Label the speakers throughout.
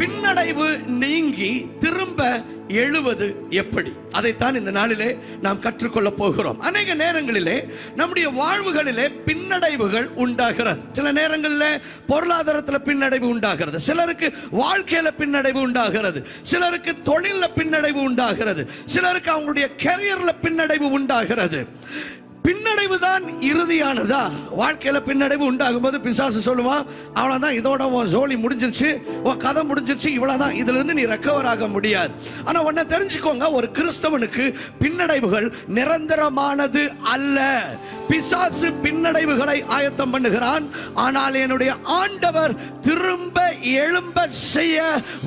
Speaker 1: பின்னடைவு நீங்கி திரும்ப எழுவது எப்படி? அதைத்தான் இந்த நாளிலே நாம் கற்றுக்கொள்ள போகிறோம். அநேக நேரங்களிலே நம்முடைய வாழ்வுகளிலே பின்னடைவுகள் உண்டாகிறது. சில நேரங்களில் பொருளாதாரத்தில் பின்னடைவு உண்டாகிறது. சிலருக்கு வாழ்க்கையில பின்னடைவு உண்டாகிறது. சிலருக்கு தொழிலில் பின்னடைவு உண்டாகிறது. சிலருக்கு அவங்களுடைய கெரியரில் பின்னடைவு உண்டாகிறது. பின்னடைவு தான் இறுதியானதா? வாழ்க்கையில பின்னடைவு உண்டாகும் போது பிசாசு சொல்லுவான் அவ்வளவுதான் இதோட உன் ஜோலி முடிஞ்சிருச்சு உன் கதை முடிஞ்சிருச்சு இவ்வளவுதான் இதுல இருந்து நீ ரெக்கவர் ஆக முடியாது. ஆனா உன்னை தெரிஞ்சுக்கோங்க ஒரு கிறிஸ்தவனுக்கு பின்னடைவுகள் நிரந்தரமானது அல்ல. பிசாசு பின்னடைவுகளை ஆயத்தம் பண்ணுகிறான். ஆனால் என்னுடைய ஆண்டவர் திரும்ப எழும்ப செய்ய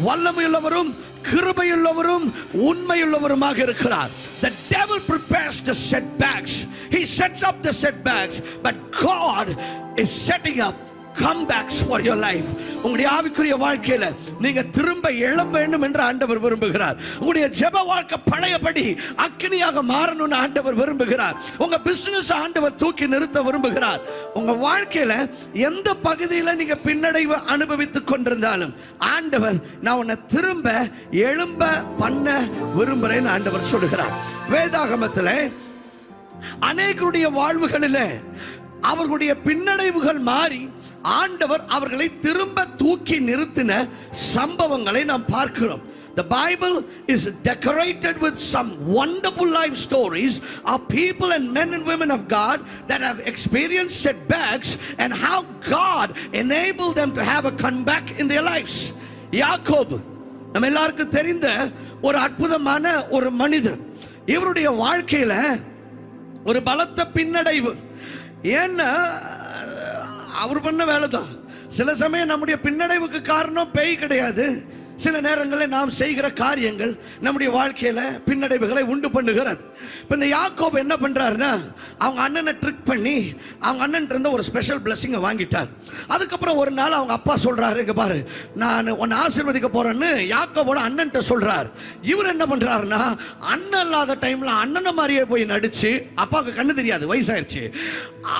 Speaker 1: வல்லமையுள்ளவரும் கிருபையுள்ளவரும் உண்மையுள்ளவருமாக இருக்கிறார் The devil prepares the setbacks. He sets up the setbacks, but God is setting up comebacks for your life உங்களுடைய ஆவிக்குரிய வாழ்க்கையில நீங்க திரும்ப எழ வேண்டும் என்று ஆண்டவர் விரும்புகிறார். உங்களுடைய ஜெப வாழ்க்கை பழையபடி அக்கினியாக மாறணும்னு ஆண்டவர் விரும்புகிறார். உங்க பிசினஸ் ஆண்டவர் தூக்கி நிறுத்த விரும்புகிறார். உங்க வாழ்க்கையில எந்த பகுதியில நீங்க பின்னடைவு அனுபவித்துக் கொண்டிருந்தாலும் ஆண்டவர் நான் உன்னை திரும்ப எழும்ப பண்ண விரும்புறேன்னு ஆண்டவர் சொல்லுகிறார். வேதாகமத்தில் அநேகருடைய வாழ்வுகளில் அவர்களுடைய பின்னடைவுகள் மாறி ஆண்டவர் அவர்களை திரும்ப தூக்கி நிறுத்தின சம்பவங்களை நாம் பார்க்கிறோம் The Bible is decorated with some wonderful life stories of people and men and women of God that have experienced setbacks and how God enabled them to have a comeback in their lives. யாக்கோபு நம்ம எல்லாருக்கும் தெரிந்த ஒரு அற்புதமான ஒரு மனிதன் இவருடைய வாழ்க்கையில ஒரு பலத்த பின்னடைவு ஏன்னா அவர் பண்ண வேலை தான் சில சமயம் நம்முடைய பின்னடைவுக்கு காரணம் பேய் கிடையாது. சில நேரங்களில் நாம் செய்கிற காரியங்கள் நம்முடைய வாழ்க்கையில பின்னடைவுகளை உண்டு பண்ணுகிறது. இப்போ இந்த யாக்கோப் என்ன பண்ணுறாருன்னா அவங்க அண்ணனை ட்ரிக் பண்ணி அவங்க அண்ணன் இருந்த ஒரு ஸ்பெஷல் பிளஸ்ஸிங்கை வாங்கிட்டார். அதுக்கப்புறம் ஒரு நாள் அவங்க அப்பா சொல்கிறாரு இங்கே பாரு நான் உன்னை ஆசீர்வதிக்க போகிறேன்னு யாக்கோபோட அண்ணன்ட்ட சொல்கிறார் இவர் என்ன பண்ணுறாருன்னா அண்ணன் இல்லாத டைமில் அண்ணனை மாதிரியே போய் நடிச்சு அப்பாவுக்கு கண்ணு தெரியாது வயசாயிருச்சு.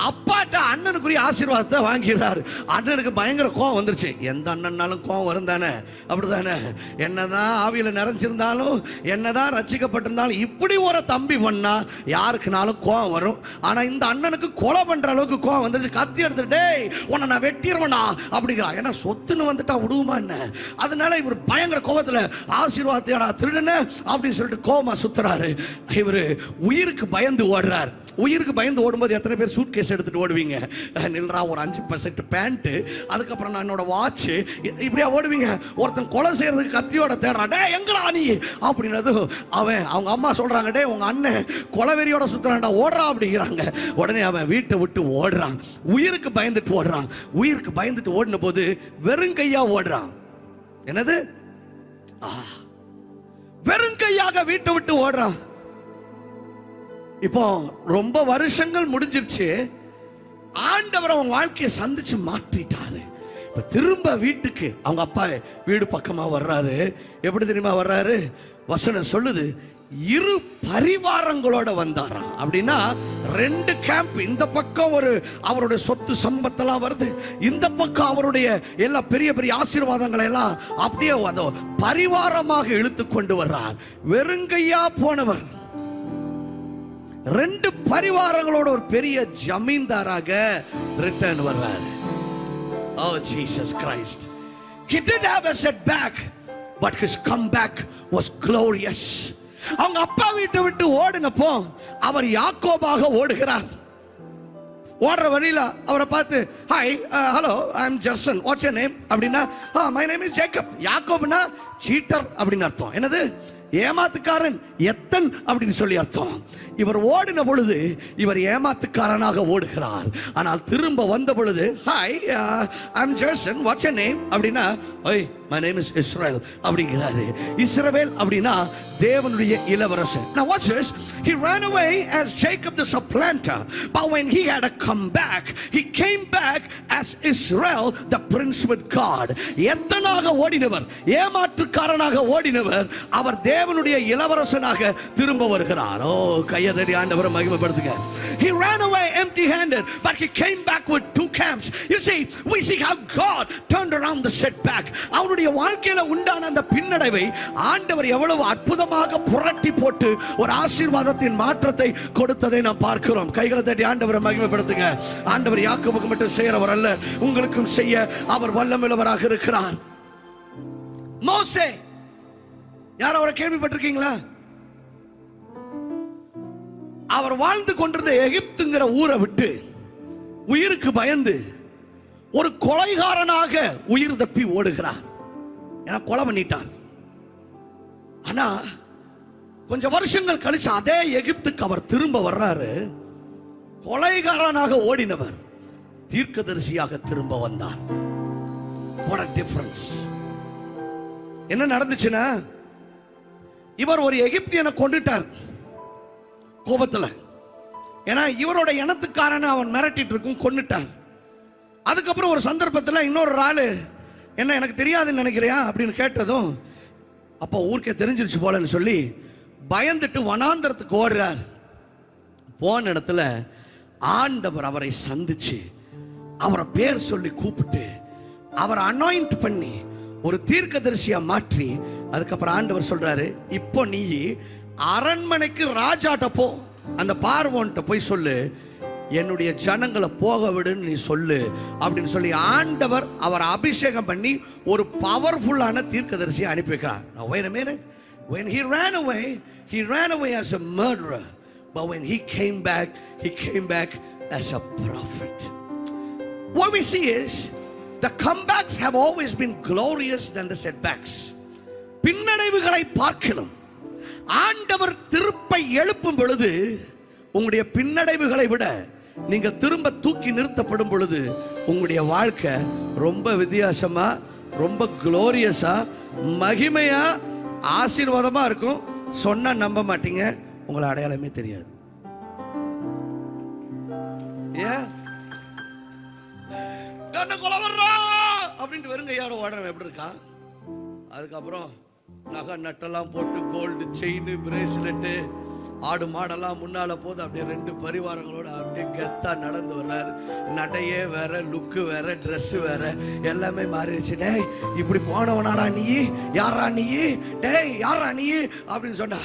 Speaker 1: அப்பாட்ட அண்ணனுக்குரிய ஆசீர்வாதத்தை வாங்கிறார். அண்ணனுக்கு பயங்கர கோவம் வந்துருச்சு. எந்த அண்ணன்னாலும் கோவம் வரும் தானே அப்படி தானே என்னதான் ஆவியில் நிறைஞ்சிருந்தாலும் என்னதான் ரசிக்கப்பட்டிருந்தாலும் இப்படி ஒரு தம்பி பண்ணா யாருக்குனாலும் கோவம் வரும். ஆனா இந்த அண்ணனுக்கு கொலை பண்ற அளவுக்கு கோவம் வந்துருச்சு. கத்தி எடுத்து டேய் உன்னை நான் வெட்டிடுவேனா அப்படிங்கிறான் ஏன்னா சொத்துன்னு வந்துட்டா விடுவோமா என்ன? அதனால இவர் பயங்கர கோபத்துல ஆசீர்வாதத்தையோட திருடன அப்படின்னு சொல்லிட்டு கோவமா சுத்துறாரு. இவர் உயிருக்கு பயந்து ஓடுறார். உயிருக்கு பயந்து ஓடும்போது எத்தனை பேர் சூட் கேஸ் எடுத்துட்டு ஓடுவீங்க? நில்றா ஒரு அஞ்சு பர்சன்ட் பேண்ட்டு அதுக்கப்புறம் நான் என்னோட வாட்ச் இப்படியா ஓடுவீங்க? ஒருத்தன் கொலை செய்யறதுக்கு கத்தியோட தேடுறான். டே எங்கடா நீ? அப்படின்னது அவன் அவங்க அம்மா சொல்றாங்க டே உங்க அண்ணன் கொலவெறியோட சுத்துறான்டா ஓடுறா அப்படிங்கிறாங்க. உடனே அவன் வீட்டை விட்டு ஓடுறான். உயிருக்கு பயந்துட்டு ஓடுறான். உயிருக்கு பயந்துட்டு ஓடின போது வெறுங்கையா ஓடுறான். என்னது? வெறும் கையாக வீட்டை விட்டு ஓடுறான். இப்போ ரொம்ப வருஷங்கள் முடிஞ்சிருச்சு. ஆண்டவர் அவன் வாழ்க்கையை சந்திச்சு மாற்றிட்டாரு. இப்ப திரும்ப வீட்டுக்கு அவங்க அப்பா வீடு பக்கமா வர்றாரு. எப்படி தெரியுமா வர்றாரு? வசனம் சொல்லுது இரு பரிவாரங்களோட வந்தாராம் அப்படின்னா ரெண்டு கேம்ப் இந்த பக்கம் ஒரு அவருடைய சொத்து சம்பத்தெல்லாம் வருது இந்த பக்கம் அவருடைய எல்லா பெரிய பெரிய ஆசீர்வாதங்களை எல்லாம் அப்படியே அதோ பரிவாரமாக இழுத்து கொண்டு வர்றார். வெறுங்கையா போனவர். ரெண்டு பரிவாரங்களோட ஒரு பெரிய ஜமீன்தாராக ரிட்டர்ன் வர்றாரு. ஓ Jesus Christ. he did have a setback but his comeback was glorious. அவங்க அப்பா வீட்டை விட்டு ஓடினப்போ அவர் யாக்கோபாக ஓடுகிறார். ஓடுற வழியில அவரை பார்த்து hi hello I am Jerson what's a name அப்படின்னா மை நேம் இஸ் ஜேக்கப் யாக்கோப்னா சீட்டர் அப்படின்னு அர்த்தம். என்னது? ஏமாத்துக்காரன் எத்தன் அப்படின்னு சொல்லி அர்த்தம். இவர் ஓடின பொழுது இவர் ஏமாத்துக்காரனாக ஓடுகிறார். ஆனால் திரும்ப வந்த பொழுது hi I Jason what's name அப்படின்னா ஓய் மை நேம் இஸ் இஸ்ரேல் அப்படிங்கிறாரு இஸ்ரவேல் அப்படின்னா தேவனுடைய இளவரசன் now watch this he ran away as Jacob the supplanter but when he had a comeback he came back as Israel the prince with God எத்தனாக ஓடினவர் ஏமாற்றுக்காரனாக ஓடினவர் அவர் தேவனுடைய இளவரசனாக திரும்ப வருகிறார் ஓ கையதடி ஆண்டவரை மகிமைப்படுத்துங்க he ran away empty handed but he came back with two camps you see we see how god turned around the setback அவருடைய வாழ்க்கையில உண்டான அந்த பின்னடைவை ஆண்டவர் எவ்வளவு அற்புதமாக புரட்டி போட்டு ஒரு ஆசீர்வாதத்தின் மாற்றத்தை கொடுத்ததை நாம் பார்க்கிறோம். கைகளை தட்டி ஆண்டவரை மகிமைப்படுத்துங்க. ஆண்டவர் யாக்கோபுக்கு மட்டும் செய்யறவர் அல்ல உங்களுக்கும் செய்ய அவர் வல்லமிழவராக இருக்கிறார். மோசே யார் அவரை கேள்விப்பட்டிருக்கீங்களா? அவர் வாழ்ந்து கொண்டிருந்த எகிப்துங்கிற ஊரை விட்டு உயிருக்கு பயந்து ஒரு கொலைகாரனாக உயிர் தப்பி ஓடுகிறார். ஏன்னா கொலை பண்ணிட்டான். ஆனா கொஞ்சம் வருஷங்கள் கழிச்சு அதே எகிப்துக்கு அவர் திரும்ப வர்றாரு. கொலைகாரனாக ஓடினவர் தீர்க்கதரிசியாக திரும்ப வந்தார் டிஃபரன்ஸ் என்ன நடந்துச்சுன்னா இவர் ஒரு எகிப்தியனை கொண்டுட்டார் கோபத்தில். ஏன்னா இவரோட இனத்துக்காரனை அவன் மிரட்டிட்டு இருக்கும் கொண்டுட்டார் அதுக்கப்புறம் ஒரு சந்தர்ப்பத்தில் இன்னொரு ஆளு என்ன எனக்கு தெரியாதுன்னு நினைக்கிறியா? அப்படின்னு கேட்டதும் அப்போ ஊருக்கே தெரிஞ்சிருச்சு போலன்னு சொல்லி பயந்துட்டு வனாந்தரத்துக்கு ஓடுறார். போன இடத்துல ஆண்டவர் அவரை சந்திச்சு அவரை பேர் சொல்லி கூப்பிட்டு அவரை அனாயிண்ட் பண்ணி ஒரு தீர்க்கதரிசியா மாற்றி அதுக்கப்புறம் ஆண்டவர் சொல்றாரு இப்போ நீ அரண்மனைக்கு ராஜாட்ட போ. அந்த பார்வோன்ட்ட போய் சொல்லு. என்னுடைய ஜனங்களை போக விடுன்னு நீ சொல்லு அப்படின்னு சொல்லி ஆண்டவர் அவர் அபிஷேகம் பண்ணி ஒரு பவர்ஃபுல்லான தீர்க்கதரிசியை அனுப்பி வைக்கிறார் Now, wait a. When he ran away, he ran away as a murderer. But when he came back, he came back as a prophet. What we see is the comebacks have always been glorious than the setbacks. பின்னடைவுகளை பார்க்கலாம் ஆண்டவர் திருப்பை எழுப்பும் பொழுது உங்களுடைய பின்னடைவுகளை விட நீங்க திரும்ப தூக்கி நிறுத்தப்படும் பொழுது உங்களுடைய வாழ்க்கை ரொம்ப வித்தியாசமா ரொம்ப குளோரியஸா மகிமையா ஆசீர்வாதமா இருக்கும். சொன்னா நம்ப மாட்டீங்க. உங்களை அடையாளமே தெரியாது. ஏன்? அப்படின்ட்டு வெறுங்க ஓடுறவன் எப்படி இருக்கான்? அதுக்கப்புறம் நகை நட்டெல்லாம் போட்டு கோல்டு செயின் பிரேஸ்லெட்டு ஆடு மாடெல்லாம் முன்னால போது அப்படியே ரெண்டு பரிவாரங்களோட அப்படியே கெத்தா நடந்து வர்றாரு. நடையே வேற லுக்கு வேற ட்ரெஸ்ஸு வேற எல்லாமே மாறிடுச்சு. டேய் இப்படி போனவனாடா நீ? யாரா நீ? டேய் யாரா நீ? அப்படின்னு சொன்னா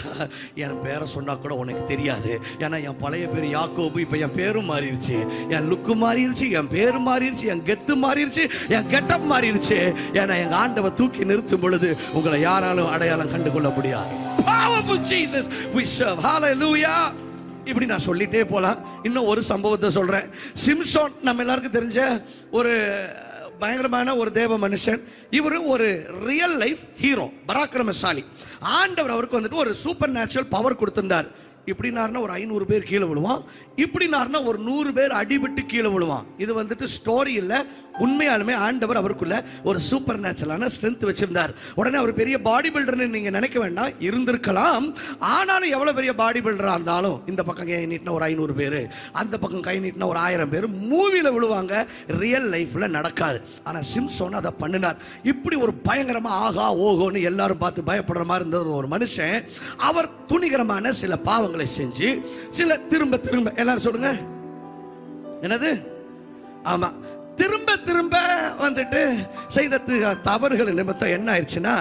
Speaker 1: என் பேரை சொன்னா கூட உனக்கு தெரியாது. ஏன்னா என் பழைய பேர் யாக்கோபு இப்போ என் பேரும் மாறிடுச்சு. என் லுக்கு மாறிடுச்சு என் பேரு மாறிடுச்சு என் கெத்து மாறிடுச்சு என் கெட்டப் மாறிடுச்சு. ஏன்னா எங்க ஆண்டவை தூக்கி நிறுத்தும் பொழுது உங்களை யாராலும் அடையாளம் கண்டு கொள்ள முடியாது. Powerful Jesus we serve hallelujah இப்படி நான் சொல்லிட்டே போலாம். இன்னும் ஒரு சம்பவத்தை சொல்றேன். சிம்சோன் நம்ம எல்லாருக்கும் தெரிஞ்ச ஒரு பயங்கரமான ஒரு தேவ மனுஷன். இவரு ஒரு ரியல் லைஃப் ஹீரோ பராக்கிரமசாலி. ஆண்டவர் அவருக்கு வந்துட்டு ஒரு சூப்பர் நேச்சுரல் பவர் கொடுத்திருந்தார். இப்படினாருனா ஒரு ஐநூறு பேர் கீழே விழுவான். இப்படினாருனா ஒரு நூறு பேர் அடிபட்டு கீழே விழுவான். இது வந்துட்டு ஸ்டோரி இல்லை உண்மையாலுமே ஆண்டவர் அவருக்குள்ள ஒரு சூப்பர் நேச்சுரலான ஸ்ட்ரென்த் வச்சிருந்தார். உடனே அவர் பெரிய பாடி பில்டர்னு நீங்கள் நினைக்க வேண்டாம் இருந்திருக்கலாம். ஆனாலும் எவ்வளோ பெரிய பாடி பில்டராக இருந்தாலும் இந்த பக்கம் கை நீட்டின ஒரு ஐநூறு பேர் அந்த பக்கம் கை நீட்டின ஒரு ஆயிரம் பேர் மூவியில் விழுவாங்க ரியல் லைஃப்பில் நடக்காது. ஆனால் சிம்சோன் அதை பண்ணினார். இப்படி ஒரு பயங்கரமாக ஆகா ஓகோன்னு எல்லாரும் பார்த்து பயப்படுற மாதிரி இருந்த ஒரு மனுஷன் அவர் துணிகரமான சில பாவம் அற்புதங்களை செஞ்சு சில திரும்ப திரும்ப எல்லாரும் சொல்லுங்க. என்னது? ஆமா திரும்ப திரும்ப வந்துட்டு செய்த தவறுகள் நிமித்தம் என்ன ஆயிடுச்சுன்னா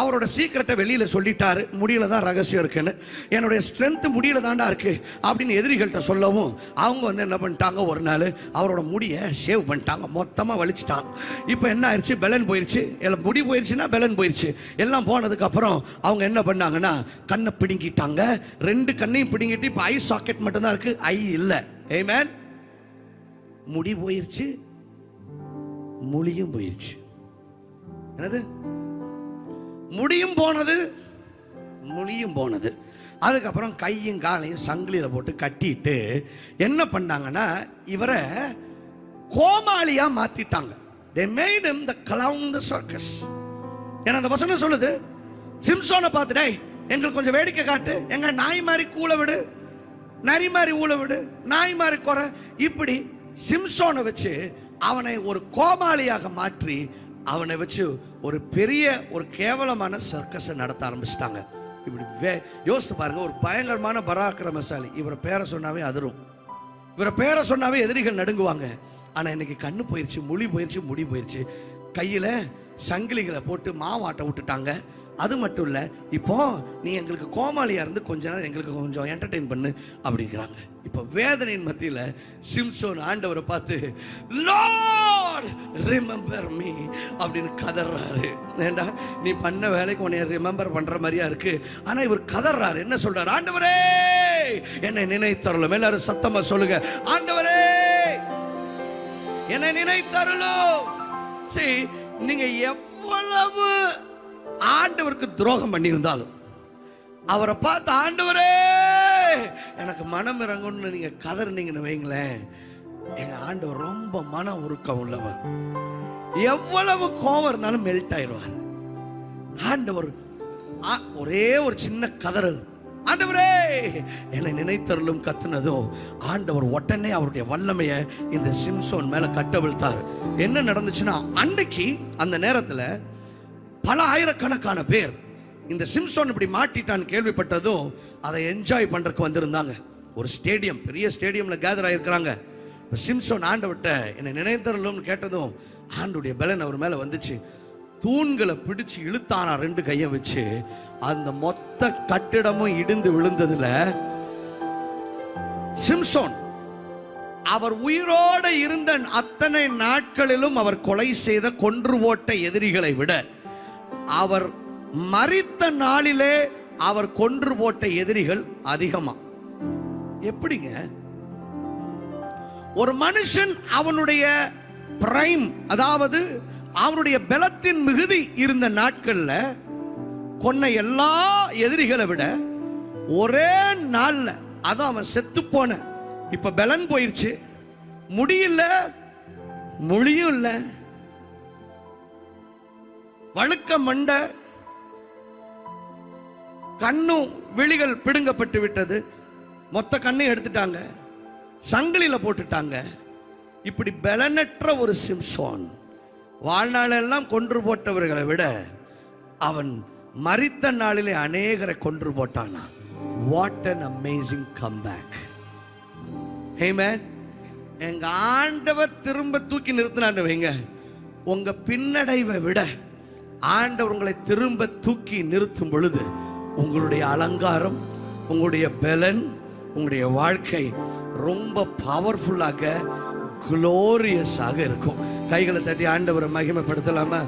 Speaker 1: அவரோட சீக்கிரட்டை வெளியில் சொல்லிட்டாரு. முடியல தான் ரகசியம் இருக்குன்னு. என்னுடைய ஸ்ட்ரென்த் முடியல தாண்டா இருக்கு அப்படின்னு எதிரிகள்கிட்ட சொல்லவும் அவங்க வந்து என்ன பண்ணிட்டாங்க ஒரு நாள் அவரோட முடியை ஷேவ் பண்ணிட்டாங்க. மொத்தமாக வலிச்சிட்டாங்க. இப்போ என்ன ஆயிடுச்சு? பெலன் போயிடுச்சு எல்லாம் முடி போயிடுச்சுன்னா பெலன் போயிடுச்சு எல்லாம் போனதுக்கப்புறம் அவங்க என்ன பண்ணாங்கன்னா கண்ணை பிடுங்கிட்டாங்க. ரெண்டு கண்ணையும் பிடுங்கிட்டு இப்போ ஐ சாக்கெட் மட்டும்தான் இருக்குது ஐ இல்லை. ஏமேன் முடி போயிருச்சு. மொழியும் போயிருச்சு. என்னது? முடியும் போனது. மொழியும் போனது. அதுக்கப்புறம் கையும் காலையும் சங்கிலியில போட்டு கட்டிட்டு என்ன பண்ணாங்கன்னா இவரை கோமாளியா மாத்திட்டாங்க. They made him the clown the circus. ஏன்னா அந்த வசனம் சொல்லுது சிம்சோனை பார்த்து டேய் எங்களுக்கு கொஞ்சம் வேடிக்கை காட்டு. எங்க நாய் மாதிரி கூல விடு. நரி மாதிரி ஊழ விடு. நாய் மாதிரி குறை. இப்படி சிம்சோனை வச்சு அவனை ஒரு கோமாளியாக மாற்றி அவனை வச்சு ஒரு பெரிய ஒரு கேவலமான சர்க்கஸை நடத்த ஆரம்பிச்சிட்டாங்க. இப்படி வே யோசித்து பாருங்க ஒரு பயங்கரமான பராக்கிரமசாலி. இவரை பேரை சொன்னாவே அதிரும். இவரை பேரை சொன்னாவே எதிரிகள் நடுங்குவாங்க. ஆனால் இன்னைக்கு கண்ணு போயிருச்சு மொழி போயிருச்சு முடி போயிருச்சு. கையில் சங்கிலிகளை போட்டு மாவாட்ட விட்டுட்டாங்க. அது மட்டும் இல்லை இப்போ நீ எங்களுக்கு கோமாளியாக இருந்து கொஞ்ச நேரம் எங்களுக்கு கொஞ்சம் என்டர்டெயின் பண்ணு அப்படிங்கிறாங்க. இப்போ வேதனையின் மத்தியில் சிம்சோன் ஆண்டவரை பார்த்து லார்ட் ரிமெம்பர் மீ அப்படின்னு கதறாரு. ஏண்டா நீ பண்ண வேலைக்கு உன்னை ரிமெம்பர் பண்ணுற மாதிரியா இருக்கு. ஆனால் இவர் கதறாரு. என்ன சொல்றாரு? ஆண்டவரே என்னை நினைத்தரலும் எல்லாரும் சத்தமாக சொல்லுங்க. ஆண்டவரே என்னை நினைத்தருளும். சரி நீங்க எவ்வளவு ஆண்டவருக்கு துரோகம் பண்ணியிருந்தாலும் அவரை பார்த்து ஆண்டவரே எனக்கு மனம் இறங்கும்னு நீங்க கதறினீங்கன்னு வைங்களேன். எங்க ஆண்டவர் ரொம்ப மன உருக்கம் உள்ளவர். எவ்வளவு கோவம் இருந்தாலும் மெல்ட் ஆயிடுவார். ஆண்டவர் ஆ- ஒரே ஒரு சின்ன கதறல். ஆண்டவரே என்னை நினைத்தருளும் கத்துனதும் ஆண்டவர் உடனே அவருடைய வல்லமையை இந்த சிம்சோன் மேல கட்டவிழ்த்தார். என்ன நடந்துச்சுன்னா அன்னைக்கு அந்த நேரத்துல பல ஆயிரக்கணக்கான பேர் இந்த சிம்சோன் இப்படி மாட்டிட்டான்னு கேள்விப்பட்டதும் அதை என்ஜாய் பண்றதுக்கு வந்திருந்தாங்க. ஒரு ஸ்டேடியம் பெரிய ஸ்டேடியம்ல கேதர் ஆயிருக்கிறாங்க. சிம்சோன் சிம்சோன் விட்ட என்னை நினைத்தருளும்னு கேட்டதும் ஆண்டுடைய பலன் அவர் மேல வந்துச்சு. தூண்களை பிடிச்சு இழுத்தானா ரெண்டு கையை வச்சு அந்த மொத்த கட்டிடமும் இடிந்து விழுந்ததுல சிம்சோன் அவர் உயிரோட இருந்த அத்தனை நாட்களிலும் அவர் கொலை செய்த கொன்று ஓட்ட எதிரிகளை விட அவர் மறித்த நாளிலே அவர் கொன்று போட்ட எதிரிகள் அதிகமா. எப்படிங்க? ஒரு மனுஷன் அவனுடைய பிரைம் அதாவது அவனுடைய பலத்தின் மிகுதி இருந்த நாட்கள்ல கொன்ன எல்லா எதிரிகளை விட ஒரே நாள்ல அதான் அவன் செத்து போன. இப்ப பலன் போயிருச்சு. முடியல மொழியும் இல்லை. வழுக்க மண்டை கண்ணும் விழிகள் பிடுங்கப்பட்டு விட்டது. மொத்த கண்ணையும் எடுத்துட்டாங்க. சங்கிலியில போட்டுட்டாங்க. இப்படி பலனற்ற ஒரு சிம்சோன் வாழ்நாளெல்லாம் கொன்று போட்டவர்களை விட அவன் மறித்த நாளிலே அநேகரை கொன்று போட்டானா. What an amazing comeback Amen. எங்க ஆண்டவர் திரும்ப தூக்கி நிறுத்தினான்னு வைங்க. உங்க பின்னடைவை விட ஆண்டவர் உங்களை திரும்ப தூக்கி நிறுத்தும் பொழுது உங்களுடைய அலங்காரம் உங்களுடைய பலன் உங்களுடைய வாழ்க்கை ரொம்ப பவர்ஃபுல்லாக குளோரியஸாக இருக்கும். கைகளை தட்டி ஆண்டவரை மகிமைப்படுத்தலாமா?